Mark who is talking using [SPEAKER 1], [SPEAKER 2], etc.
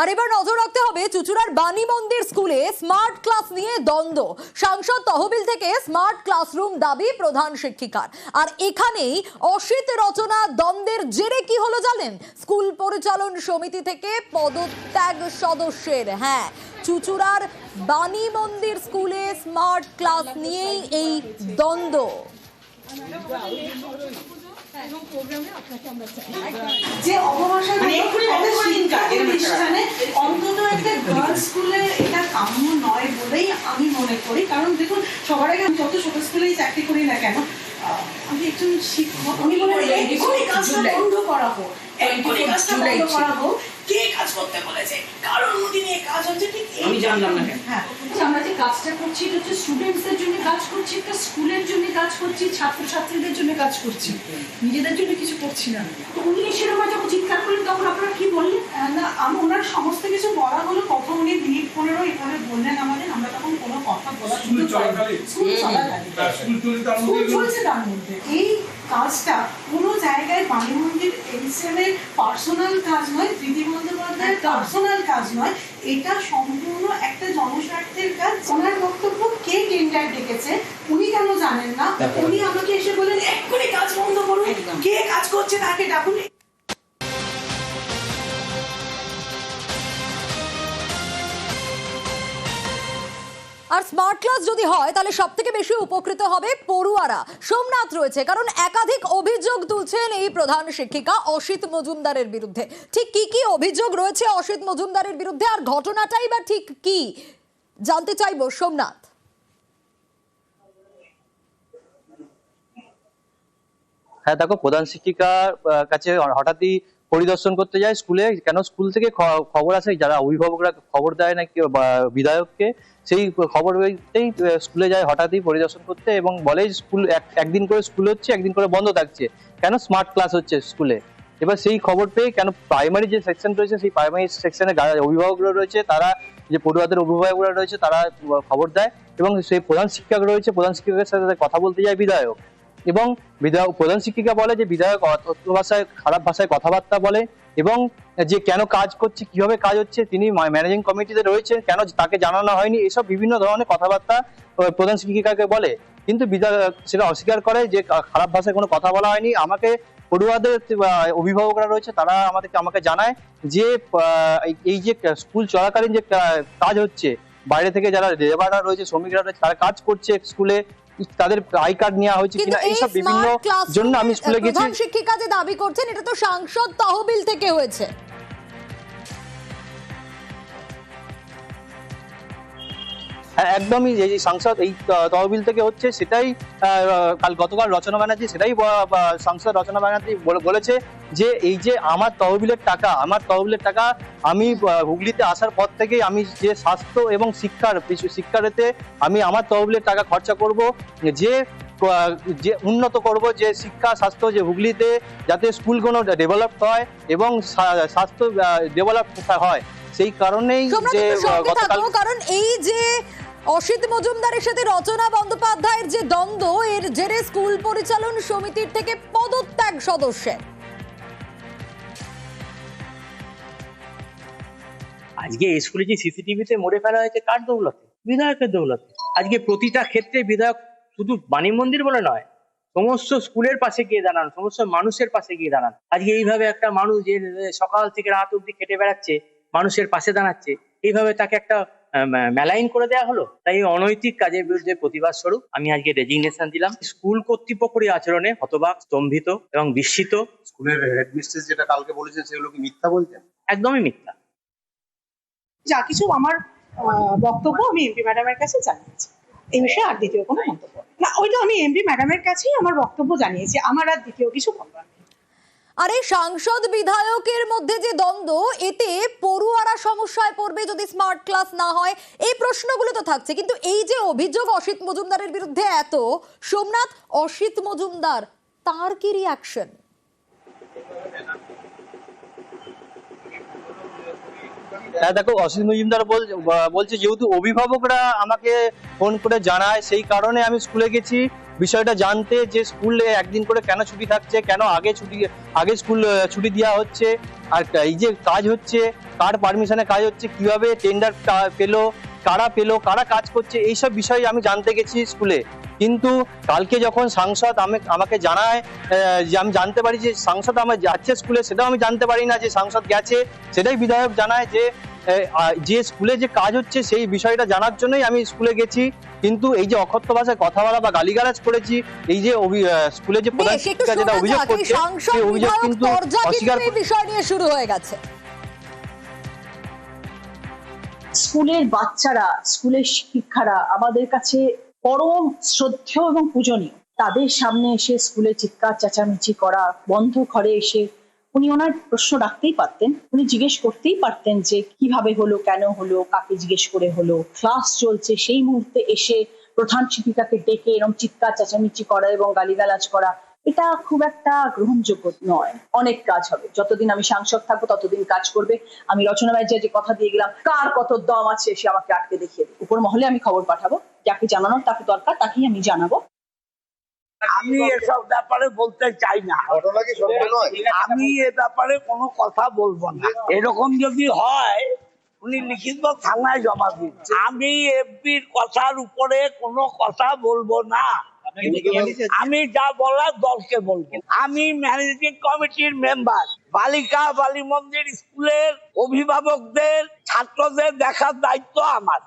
[SPEAKER 1] আর এবার নজর রাখতে হবে চুচুড়ার বাণী মন্দির স্কুলে স্মার্ট ক্লাস নিয়ে দ্বন্দ্ব। সাংসদ তহবিল থেকে স্মার্ট ক্লাসরুম দাবি প্রধান শিক্ষিকার। আর এখানেই অসিত রচনা দ্বন্দ্বের জেরে কি হলো জানেন? স্কুল পরিচালন সমিতি থেকে পদত্যাগ সদস্যের হ্যাঁ চুচুড়ার বাণী মন্দির স্কুলে স্মার্ট ক্লাস নিয়েই এই দ্বন্দ্ব।
[SPEAKER 2] যে অবভাষা
[SPEAKER 3] মানে
[SPEAKER 2] প্রতিষ্ঠানে অন্তত একটা গার্লস স্কুলে এটা কাম্য নয় বলেই আমি মনে করি। কারণ দেখুন সবার আগে আমি যত ছোট স্কুলেই চাকরি করি না কেন আমি একজন শিক্ষক আমি বলে এক্ষুনি কাজটা বন্ধ করা হোক কাজটা বন্ধ করা হোক কে কাজ করতে বলেছে? কারণ নিয়ে কাজ হচ্ছে ঠিক
[SPEAKER 3] আমি জানলাম না কেন।
[SPEAKER 2] হ্যাঁ
[SPEAKER 4] আমরা যে কাজটা করছি এটা হচ্ছে স্টুডেন্টসদের জন্য কাজ করছি একটা স্কুলের জন্য কাজ করছি ছাত্রছাত্রীদের জন্য কাজ করছি। নিজেদের জন্য কিছু করছি না। তো উনি সেরকম করলেন তখন আপনারা কি বললেন?
[SPEAKER 2] না আমি ওনার সমস্ত কিছু বলা হলো। কত উনি মিনিট পনেরো এভাবে বললেন আমাদের। আমরা তখন কোনো কথা বলা
[SPEAKER 5] স্কুল
[SPEAKER 2] চলছে তার মধ্যে এই কাজটা কোনো জায়গায় বাণী মন্দির এনসিএমের পার্সোনাল কাজ নয় প্রীতি বন্দ্যোপাধ্যায়ের পার্সোনাল কাজ নয়। এটা সম্পূর্ণ একটা জনস্বার্থের কাজ। ওনার বক্তব্য কে টেন্ডার ডেকেছে উনি কেন জানেন না? উনি আমাকে এসে বলেন এক্ষুনি কাজ বন্ধ করুন। কে কাজ করছে তাকে ডাকুন।
[SPEAKER 1] স্মার্ট ক্লাস যদি হয়, তাহলে সব থেকে বেশি উপকৃত হবে পড়ুয়ারা। সোমনাথ রয়েছে, কারণ একাধিক অভিযোগ তুলছেন এই প্রধান শিক্ষিকা অসিত মজুমদারের বিরুদ্ধে। ঠিক কি কি অভিযোগ রয়েছে অসিত মজুমদারের বিরুদ্ধে, আর ঘটনাটাই বা ঠিক কি? জানতে চাইব, সোমনাথ।
[SPEAKER 6] হ্যাঁ দেখো, প্রধান শিক্ষিকার কাছে হঠাৎই পরিদর্শন করতে যায় স্কুলে কেন স্কুল থেকে খবর আসে? যারা অভিভাবকরা খবর দেয় নাকি বা বিধায়ককে সেই খবর আহ, স্কুলে যায় হঠাৎই পরিদর্শন করতে এবং বলে স্কুল এক- একদিন করে স্কুল হচ্ছে একদিন করে বন্ধ থাকছে। কেন স্মার্ট ক্লাস হচ্ছে স্কুলে? এবার সেই খবর পেয়ে কেন প্রাইমারি যে সেকশন রয়েছে সেই প্রাইমারি সেকশনে অভিভাবকরা রয়েছে তারা যে পড়ুয়াদের অভিভাবকরা রয়েছে তারা খবর দেয় এবং সেই প্রধান শিক্ষক রয়েছে প্রধান শিক্ষকের সাথে কথা বলতে যায় বিধায়ক। এবং বিধায়ক, প্রধান শিক্ষিকা বলে যে বিধায়ক অত ভাষায়, খারাপ ভাষায় কথাবার্তা বলে এবং যে কেন কাজ করছে, কীভাবে কাজ হচ্ছে, তিনি ম্যানেজিং কমিটিতে রয়েছে কেন তাকে জানানো হয়নি, এসব বিভিন্ন ধরনের কথাবার্তা প্রধান শিক্ষিকাকে বলে। কিন্তু বিধায়ক সেটা অস্বীকার করে যে খারাপ ভাষায় কোনো কথা বলা হয়নি। আমাকে পড়ুয়াদের অভিভাবকরা রয়েছে, তারা আমাদেরকে, আমাকে জানায় যে এই যে স্কুল চলাকালীন যে কাজ হচ্ছে, বাইরে থেকে যারা লেবাররা রয়েছে, শ্রমিকরা রয়েছে, তারা কাজ করছে স্কুলে তাদের আই কার্ড নেওয়া হয়েছে কিনা এইসব বিভিন্ন জন্য আমি স্কুলে গেছি।
[SPEAKER 1] শিক্ষিকা যে দাবি করছেন এটা তো সাংসদ তহবিল থেকে হয়েছে।
[SPEAKER 6] একদমই এই যে সাংসদ এই তহবিল থেকে হচ্ছে সেটাই কাল গতকাল রচনা ব্যানার্জি সেটাই সাংসদ রচনা ব্যানার্জি বলেছে যে এই যে আমার তহবিলের টাকা আমার তহবিলের টাকা আমি হুগলিতে আসার পর থেকেই আমি যে স্বাস্থ্য এবং শিক্ষার শিক্ষারেতে আমি আমার তহবিলের টাকা খরচা করব যে যে উন্নত করব যে শিক্ষা স্বাস্থ্য যে হুগলিতে যাতে স্কুলগুলো ডেভেলপ হয় এবং স্বাস্থ্য ডেভেলপ হয়। সেই কারণেই যে গতকাল
[SPEAKER 1] কারণ এই যে অসিত মজুমদারের সাথে রচনা বন্দ্যোপাধ্যায়ের যে দ্বন্দ্ব, এর জেরে স্কুল পরিচালন সমিতির থেকে পদত্যাগ সদস্যের।
[SPEAKER 7] আজকে স্কুলে যে সিসিটিভিতে মরে ফেলা হয়েছে, কার দৌলতে? বিধায়কের দৌলতে। আজকে প্রতিটা ক্ষেত্রে বিধায়ক শুধু বাণী মন্দির বলে নয়, সমস্ত স্কুলের পাশে গিয়ে দাঁড়ান, সমস্ত মানুষের পাশে গিয়ে দাঁড়ান। আজকে এইভাবে একটা মানুষ যে সকাল থেকে রাত অব্দি খেটে বেড়াচ্ছে, মানুষের পাশে দাঁড়াচ্ছে, এইভাবে তাকে একটা মেলাইন করে দেওয়া হলো। তাই এই অনৈতিক কাজের বিরুদ্ধে প্রতিবাদ স্বরূপ আমি আজকে রেজিগনেশন দিলাম। স্কুল কর্তৃপক্ষের আচরণে হতবাক স্তম্ভিত এবং বিস্মিত।
[SPEAKER 5] স্কুলের হেডমিস্ট্রেস যেটা কালকে বলেছেন সেগুলো কি মিথ্যা বলছেন?
[SPEAKER 7] একদমই মিথ্যা।
[SPEAKER 8] যা কিছু আমার আহ, বক্তব্য আমি এমপি ম্যাডামের কাছে জানিয়েছি। এই বিষয়ে আর দ্বিতীয় কোনো মন্তব্য। না ওইটা আমি এমপি ম্যাডামের কাছেই আমার বক্তব্য জানিয়েছি। আমার আর দ্বিতীয় কিছু বলবার নেই।
[SPEAKER 1] আর সাংসদ বিধায়কের মধ্যে যে দ্বন্দ্ব, এতে পড়ুয়ারা সমস্যায় পড়বে যদি স্মার্ট ক্লাস না হয়, এই প্রশ্নগুলো তো থাকছে। কিন্তু এই যে অভিযোগ অসিত মজুমদারের বিরুদ্ধে এত, সোমনাথ, অসিত মজুমদার, তার কি রিয়াকশন
[SPEAKER 6] হ্যাঁ দেখো, অসিত মজুমদার বল- বলছে, যেহেতু অভিভাবকরা আমাকে ফোন করে জানায়, সেই কারণে আমি স্কুলে গেছি। বিষয়টা জানতে যে স্কুলে একদিন করে কেন ছুটি থাকছে, কেন আগে ছুটি, আগে স্কুল ছুটি দেওয়া হচ্ছে, আর এই যে কাজ হচ্ছে, কার পারমিশনে কাজ হচ্ছে, কীভাবে টেন্ডার পেল, কারা পেল, কারা কাজ করছে, এইসব বিষয়ে আমি জানতে গেছি স্কুলে কিন্তু কালকে যখন সাংসদ আমি, আমাকে জানায় যে আমি জানতে পারি যে সাংসদ আমার যাচ্ছে স্কুলে সেটাও আমি জানতে পারি না যে সাংসদ গেছে, সেটাই বিধায়ক জানায় যে যে স্কুলে যে কাজ হচ্ছে সেই বিষয়টা জানার জন্যই আমি স্কুলে গেছি। কিন্তু এই যে অকথ্য ভাষায় কথা বলা বা গালিগালাজ করেছি এই যে স্কুলে যে প্রধান শিক্ষিকা যেটা অভিযোগ করছে সেই অভিযোগ কিন্তু অস্বীকার
[SPEAKER 1] এই বিষয় নিয়ে শুরু হয়ে গেছে।
[SPEAKER 8] স্কুলের বাচ্চারা স্কুলের শিক্ষারা আমাদের কাছে পরম শ্রদ্ধেয় এবং পূজনীয়। তাদের সামনে এসে স্কুলে চিৎকার চেঁচামেচি করা বন্ধ ঘরে এসে উনি ওনার প্রশ্ন রাখতেই পারতেন, উনি জিজ্ঞেস করতেই পারতেন যে কীভাবে হলো, কেন হলো, কাকে জিজ্ঞেস করে হলো। ক্লাস চলছে, সেই মুহূর্তে এসে প্রধান শিক্ষিকাকে ডেকে এরকম চিৎকার, চেঁচামেচি করা এবং গালিগালাজ করা, এটা খুব একটা গ্রহণযোগ্য নয়। অনেক কাজ হবে। যতদিন আমি সাংসদ থাকব, ততদিন কাজ করবে। আমি রচনা ব্যানার্জি যে কথা দিয়ে গেলাম, কার কত দম আছে, সে আমাকে আটকে দেখিয়ে। উপর মহলে আমি খবর পাঠাবো, যাকে জানানোর তাকে দরকার, তাকেই আমি জানাব।
[SPEAKER 3] আমি এসব ব্যাপারে বলতে চাই না। আমি এ ব্যাপারে কোনো কথা বলব না। এরকম যদি হয় উনি লিখিত থানায় জমা দিন। আমি এফবির কথার উপরে কোনো কথা বলব না। আমি যা বলার দলকে বলব। আমি ম্যানেজিং কমিটির মেম্বার। বালিকা বালি মন্দির স্কুলের অভিভাবকদের ছাত্রদের দেখার দায়িত্ব আমার।